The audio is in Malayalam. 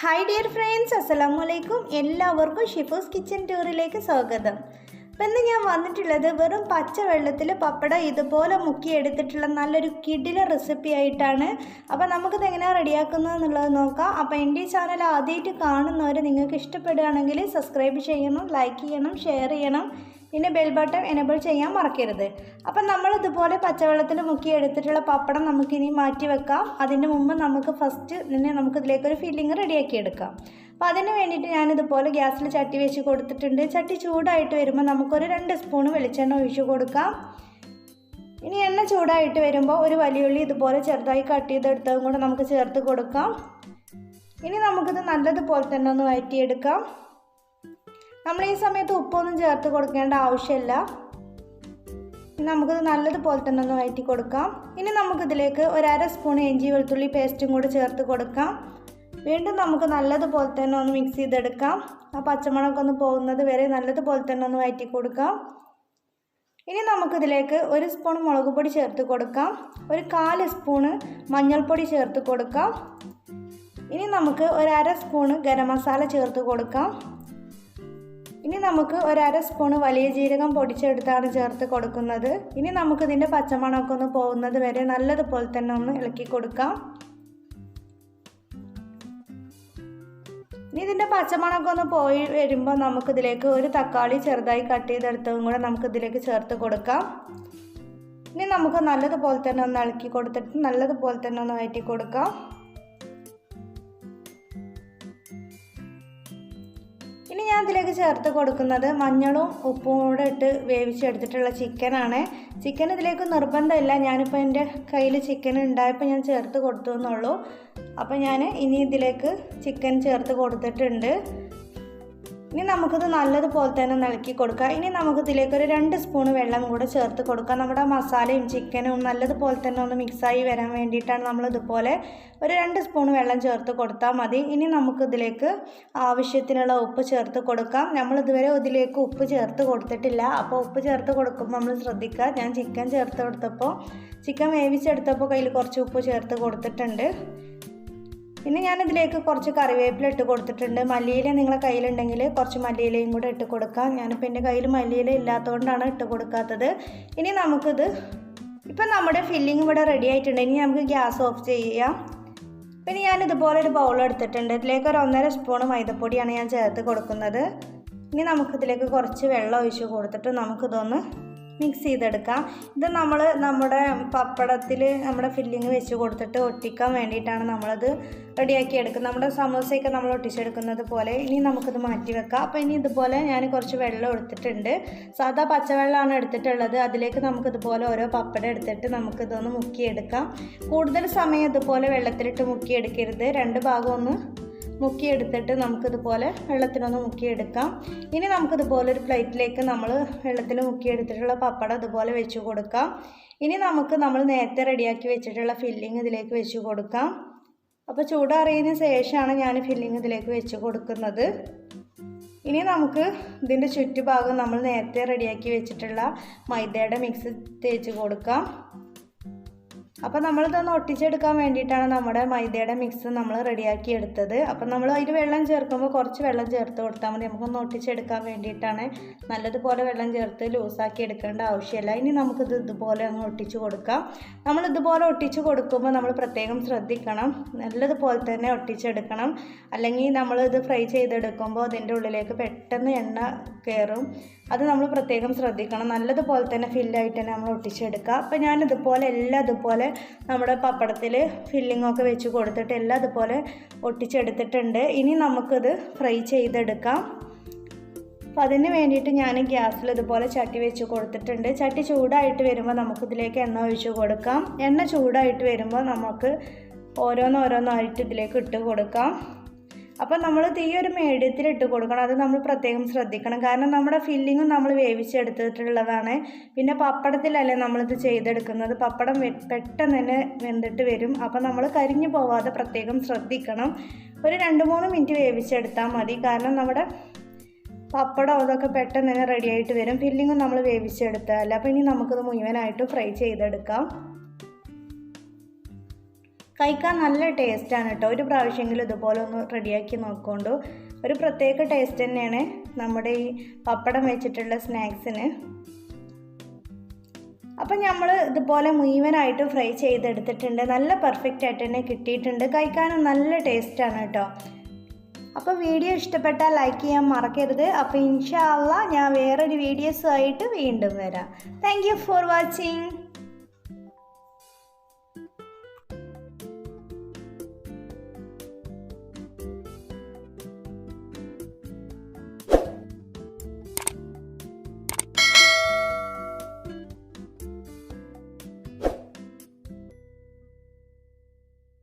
ഹായ് ഡിയർ ഫ്രണ്ട്സ് അസ്സലാമു അലൈക്കും എല്ലാവർക്കും ഷിഫോസ് കിച്ചൻ ടൂറിലേക്ക് സ്വാഗതം. അപ്പം ഇന്ന് ഞാൻ വന്നിട്ടുള്ളത് വെറും പച്ചവെള്ളത്തിൽ പപ്പടം ഇതുപോലെ മുക്കി എടുത്തിട്ടുള്ള നല്ലൊരു കിടില റെസിപ്പി ആയിട്ടാണ്. അപ്പോൾ നമുക്കിത് എങ്ങനെയാണ് റെഡിയാക്കുന്നത് എന്നുള്ളത് നോക്കാം. അപ്പോൾ എന്റെ ഈ ചാനൽ ആദ്യമായിട്ട് കാണുന്നവർ നിങ്ങൾക്ക് ഇഷ്ടപ്പെടുകയാണെങ്കിൽ സബ്സ്ക്രൈബ് ചെയ്യണം ലൈക്ക് ചെയ്യണം ഷെയർ ചെയ്യണം. പിന്നെ ബെൽ ബട്ടൺ എനബിൾ ചെയ്യാൻ മറക്കരുത്. അപ്പം നമ്മൾ ഇതുപോലെ പച്ചവെള്ളത്തിൽ മുക്കി എടുത്തിട്ടുള്ള പപ്പടം നമുക്കിനി മാറ്റി വെക്കാം. അതിന് മുമ്പ് നമുക്ക് ഫസ്റ്റ് തന്നെ നമുക്ക് ഇതിലേക്കൊരു ഫില്ലിങ് റെഡിയാക്കി എടുക്കാം. അപ്പോൾ അതിന് വേണ്ടിയിട്ട് ഞാനിതുപോലെ ഗ്യാസിൽ ചട്ടി വെച്ച് കൊടുത്തിട്ടുണ്ട്. ചട്ടി ചൂടായിട്ട് വരുമ്പോൾ നമുക്കൊരു രണ്ട് സ്പൂൺ വെളിച്ചെണ്ണ ഒഴിച്ചു കൊടുക്കാം. ഇനി എണ്ണ ചൂടായിട്ട് വരുമ്പോൾ ഒരു വലിയുള്ളി ഇതുപോലെ ചെറുതായി കട്ട് ചെയ്തെടുത്തതും കൂടെ നമുക്ക് ചേർത്ത് കൊടുക്കാം. ഇനി നമുക്കിത് നല്ലതുപോലെ തന്നെ ഒന്ന് വഴറ്റിയെടുക്കാം. നമ്മൾ ഈ സമയത്ത് ഉപ്പൊന്നും ചേർത്ത് കൊടുക്കേണ്ട ആവശ്യമില്ല. നമുക്കിത് നല്ലതുപോലെ തന്നെ ഒന്ന് വഴറ്റി കൊടുക്കാം. ഇനി നമുക്കിതിലേക്ക് ഒരു അര സ്പൂൺ ഇഞ്ചി വെളുത്തുള്ളി പേസ്റ്റും കൂടി ചേർത്ത് കൊടുക്കാം. വീണ്ടും നമുക്ക് നല്ലതുപോലെ തന്നെ ഒന്ന് മിക്സ് ചെയ്തെടുക്കാം. ആ പച്ചമുളകൊക്കെ ഒന്ന് പോകുന്നത് വരെ നല്ലതുപോലെ തന്നെ ഒന്ന് വഴറ്റി കൊടുക്കാം. ഇനി നമുക്കിതിലേക്ക് ഒരു സ്പൂൺ മുളക് പൊടി ചേർത്ത് കൊടുക്കാം. ഒരു കാൽ സ്പൂണ് മഞ്ഞൾപ്പൊടി ചേർത്ത് കൊടുക്കാം. ഇനി നമുക്ക് ഒരു അര സ്പൂണ് ഗരം മസാല ചേർത്ത് കൊടുക്കാം. ഇനി നമുക്ക് ഒരു അര സ്പൂണ് വലിയ ജീരകം പൊടിച്ചെടുത്താണ് ചേർത്ത് കൊടുക്കുന്നത്. ഇനി നമുക്ക് ഇതിന്റെ പച്ചമണമൊക്കെ ഒന്ന് പോകുന്നത് വരെ നല്ലതുപോലെ തന്നെ ഒന്ന് ഇളക്കി കൊടുക്കാം. ഇനി ഇതിന്റെ പച്ചമണമൊക്കെ ഒന്ന് പോയി വരുമ്പോൾ നമുക്കിതിലേക്ക് ഒരു തക്കാളി ചെറുതായി കട്ട് ചെയ്തെടുത്തതും കൂടെ നമുക്കിതിലേക്ക് ചേർത്ത് കൊടുക്കാം. ഇനി നമുക്ക് നല്ലതുപോലെ തന്നെ ഒന്ന് ഇളക്കി കൊടുത്തിട്ട് നല്ലതുപോലെ തന്നെ ഒന്ന് വഴറ്റി കൊടുക്കാം. ഇനി ഞാൻ ഇതിലേക്ക് ചേർത്ത് കൊടുക്കുന്നത് മഞ്ഞളും ഉപ്പും കൂടെ ഇട്ട് വേവിച്ചെടുത്തിട്ടുള്ള ചിക്കനാണ്. ചിക്കൻ ഇതിലേക്ക് നിർബന്ധമില്ല. ഞാനിപ്പോൾ എന്റെ കയ്യിൽ ചിക്കൻ ഉണ്ടായപ്പോൾ ഞാൻ ചേർത്ത് കൊടുത്തു എന്നുള്ളൂ. അപ്പോൾ ഞാൻ ഇനി ഇതിലേക്ക് ചിക്കൻ ചേർത്ത് കൊടുത്തിട്ടുണ്ട്. ഇനി നമുക്കിത് നല്ലതുപോലെ തന്നെ നൽകി കൊടുക്കാം. ഇനി നമുക്ക് ഇതിലേക്ക് ഒരു രണ്ട് സ്പൂൺ വെള്ളം കൂടെ ചേർത്ത് കൊടുക്കാം. നമ്മുടെ മസാലയും ചിക്കനും നല്ലതുപോലെ തന്നെ ഒന്ന് മിക്സായി വരാൻ വേണ്ടിയിട്ടാണ് നമ്മൾ ഇതുപോലെ ഒരു രണ്ട് സ്പൂൺ വെള്ളം ചേർത്ത് കൊടുത്താൽ മതി. ഇനി നമുക്കിതിലേക്ക് ആവശ്യത്തിനുള്ള ഉപ്പ് ചേർത്ത് കൊടുക്കാം. നമ്മൾ ഇതുവരെ ഇതിലേക്ക് ഉപ്പ് ചേർത്ത് കൊടുത്തിട്ടില്ല. അപ്പോൾ ഉപ്പ് ചേർത്ത് കൊടുക്കുമ്പോൾ നമ്മൾ ശ്രദ്ധിക്കുക. ഞാൻ ചിക്കൻ ചേർത്ത് കൊടുത്തപ്പോൾ ചിക്കൻ വേവിച്ചെടുത്തപ്പോൾ കയ്യിൽ കുറച്ച് ഉപ്പ് ചേർത്ത് കൊടുത്തിട്ടുണ്ട്. പിന്നെ ഞാനിതിലേക്ക് കുറച്ച് കറിവേപ്പില ഇട്ട് കൊടുത്തിട്ടുണ്ട്. മല്ലിയില നിങ്ങളെ കയ്യിലുണ്ടെങ്കിൽ കുറച്ച് മല്ലിയിലയും കൂടെ ഇട്ട് കൊടുക്കാം. ഞാനിപ്പോൾ എന്റെ കയ്യിൽ മല്ലിയില ഇല്ലാത്തതുകൊണ്ടാണ് ഇട്ട് കൊടുക്കാത്തത്. ഇനി നമുക്കിത് ഇപ്പം നമ്മുടെ ഫില്ലിംഗ് ഇവിടെ റെഡി ആയിട്ടുണ്ട്. ഇനി നമുക്ക് ഗ്യാസ് ഓഫ് ചെയ്യാം. പിന്നെ ഞാൻ ഇതുപോലെ ഒരു ബൗൾ എടുത്തിട്ടുണ്ട്. ഇതിലേക്ക് ഒരു ഒന്നര സ്പൂൺ മൈദപ്പൊടിയാണ് ഞാൻ ചേർത്ത് കൊടുക്കുന്നത്. ഇനി നമുക്കിതിലേക്ക് കുറച്ച് വെള്ളം ഒഴിച്ച് കൊടുത്തിട്ട് നമുക്കിതൊന്ന് മിക്സ് ചെയ്തെടുക്കാം. ഇത് നമ്മൾ നമ്മുടെ പപ്പടത്തിൽ നമ്മുടെ ഫില്ലിങ് വെച്ച് കൊടുത്തിട്ട് ഒട്ടിക്കാൻ വേണ്ടിയിട്ടാണ് നമ്മളത് റെഡിയാക്കി എടുക്കുന്നത്. നമ്മുടെ സമോസയൊക്കെ നമ്മൾ ഒട്ടിച്ചെടുക്കുന്നത് പോലെ ഇനി നമുക്കിത് മാറ്റി വെക്കാം. അപ്പോൾ ഇനി ഇതുപോലെ ഞാൻ കുറച്ച് വെള്ളം എടുത്തിട്ടുണ്ട്. സാധാ പച്ചവെള്ളമാണ് എടുത്തിട്ടുള്ളത്. അതിലേക്ക് നമുക്കിതുപോലെ ഓരോ പപ്പടം എടുത്തിട്ട് നമുക്കിതൊന്ന് മുക്കിയെടുക്കാം. കൂടുതൽ സമയം ഇതുപോലെ വെള്ളത്തിലിട്ട് മുക്കിയെടുക്കരുത്. രണ്ട് ഭാഗം ഒന്ന് മുക്കിയെടുത്തിട്ട് നമുക്കിതുപോലെ വെള്ളത്തിലൊന്ന് മുക്കിയെടുക്കാം. ഇനി നമുക്കിതുപോലെ ഒരു പ്ലേറ്റിലേക്ക് നമ്മൾ വെള്ളത്തിൽ മുക്കിയെടുത്തിട്ടുള്ള പപ്പടം ഇതുപോലെ വെച്ച് കൊടുക്കാം. ഇനി നമുക്ക് നമ്മൾ നേരത്തെ റെഡിയാക്കി വെച്ചിട്ടുള്ള ഫില്ലിങ് ഇതിലേക്ക് വെച്ച് കൊടുക്കാം. അപ്പോൾ ചൂടാറിയതിന് ശേഷമാണ് ഞാൻ ഫില്ലിങ് ഇതിലേക്ക് വെച്ച് കൊടുക്കുന്നത്. ഇനി നമുക്ക് ഇതിന്റെ ചുറ്റുഭാഗം നമ്മൾ നേരത്തെ റെഡിയാക്കി വെച്ചിട്ടുള്ള മൈദയുടെ മിക്സ് തേച്ച് കൊടുക്കാം. അപ്പോൾ നമ്മളിതൊന്ന് ഒട്ടിച്ചെടുക്കാൻ വേണ്ടിയിട്ടാണ് നമ്മുടെ മൈദയുടെ മിക്സ് നമ്മൾ റെഡിയാക്കി എടുത്തത്. അപ്പോൾ നമ്മൾ അതിൽ വെള്ളം ചേർക്കുമ്പോൾ കുറച്ച് വെള്ളം ചേർത്ത് കൊടുത്താൽ മതി. നമുക്കൊന്ന് ഒട്ടിച്ചെടുക്കാൻ വേണ്ടിയിട്ടാണ് നല്ലതുപോലെ വെള്ളം ചേർത്ത് ലൂസാക്കി എടുക്കേണ്ട ആവശ്യമില്ല. ഇനി നമുക്കിത് ഇതുപോലെ ഒന്ന് ഒട്ടിച്ച് കൊടുക്കാം. നമ്മൾ ഇതുപോലെ ഒട്ടിച്ച് കൊടുക്കുമ്പോൾ നമ്മൾ പ്രത്യേകം ശ്രദ്ധിക്കണം. നല്ലതുപോലെ തന്നെ ഒട്ടിച്ചെടുക്കണം. അല്ലെങ്കിൽ നമ്മളിത് ഫ്രൈ ചെയ്തെടുക്കുമ്പോൾ അതിന്റെ ഉള്ളിലേക്ക് പെട്ടെന്ന് എണ്ണ കയറും അത് നമ്മൾ പ്രത്യേകം ശ്രദ്ധിക്കണം. നല്ലതുപോലെ തന്നെ ഫില്ലായിട്ട് തന്നെ നമ്മൾ ഒട്ടിച്ചെടുക്കുക. അപ്പോൾ ഞാൻ ഇതുപോലെ എല്ലാം ഇതുപോലെ നമ്മുടെ പപ്പടത്തിൽ ഫില്ലിങ്ങൊക്കെ വെച്ച് കൊടുത്തിട്ട് എല്ലാം ഇതുപോലെ ഒട്ടിച്ചെടുത്തിട്ടുണ്ട്. ഇനി നമുക്കിത് ഫ്രൈ ചെയ്തെടുക്കാം. അപ്പോൾ അതിന് വേണ്ടിയിട്ട് ഞാൻ ഗ്യാസിൽ ഇതുപോലെ ചട്ടി വെച്ച് കൊടുത്തിട്ടുണ്ട്. ചട്ടി ചൂടായിട്ട് വരുമ്പോൾ നമുക്കിതിലേക്ക് എണ്ണ ഒഴിച്ച് കൊടുക്കാം. എണ്ണ ചൂടായിട്ട് വരുമ്പോൾ നമുക്ക് ഓരോന്നോരോന്നായിട്ട് ഇതിലേക്ക് ഇട്ട് കൊടുക്കാം. അപ്പോൾ നമ്മൾ തീ ഒരു മീഡിയത്തിൽ ഇട്ട് കൊടുക്കണം. അത് നമ്മൾ പ്രത്യേകം ശ്രദ്ധിക്കണം. കാരണം നമ്മുടെ ഫില്ലിങ്ങും നമ്മൾ വേവിച്ചെടുത്തിട്ടുള്ളതാണ്. പിന്നെ പപ്പടത്തിലല്ലേ നമ്മളിത് ചെയ്തെടുക്കുന്നത്? പപ്പടം പെട്ടെന്ന് തന്നെ വെന്തിട്ട് വരും. അപ്പോൾ നമ്മൾ കരിഞ്ഞു പോവാതെ പ്രത്യേകം ശ്രദ്ധിക്കണം. ഒരു രണ്ട് മൂന്ന് മിനിറ്റ് വേവിച്ചെടുത്താൽ മതി. കാരണം നമ്മുടെ പപ്പടം അതൊക്കെ പെട്ടെന്ന് തന്നെ റെഡി ആയിട്ട് വരും. ഫില്ലിങ്ങും നമ്മൾ വേവിച്ചെടുത്താൽ അപ്പോൾ ഇനി നമുക്കിത് മുഴുവനായിട്ട് ഫ്രൈ ചെയ്തെടുക്കാം. കഴിക്കാൻ നല്ല ടേസ്റ്റാണ് കേട്ടോ ഒരു പ്രാവശ്യമെങ്കിലും ഇതുപോലെ ഒന്ന് റെഡിയാക്കി നോക്കൊണ്ടു. ഒരു പ്രത്യേക ടേസ്റ്റ് തന്നെയാണ് നമ്മുടെ ഈ പപ്പടം വെച്ചിട്ടുള്ള സ്നാക്സിന്. അപ്പം നമ്മൾ ഇതുപോലെ മുഴുവനായിട്ട് ഫ്രൈ ചെയ്തെടുത്തിട്ടുണ്ട്. നല്ല പെർഫെക്റ്റ് ആയിട്ട് തന്നെ കിട്ടിയിട്ടുണ്ട്. കഴിക്കാനും നല്ല ടേസ്റ്റാണ് കേട്ടോ അപ്പോൾ വീഡിയോ ഇഷ്ടപ്പെട്ടാൽ ലൈക്ക് ചെയ്യാൻ മറക്കരുത്. അപ്പോൾ ഇൻഷാ അള്ളാ ഞാൻ വേറൊരു വീഡിയോസുമായിട്ട് വീണ്ടും വരാം. Thank for watching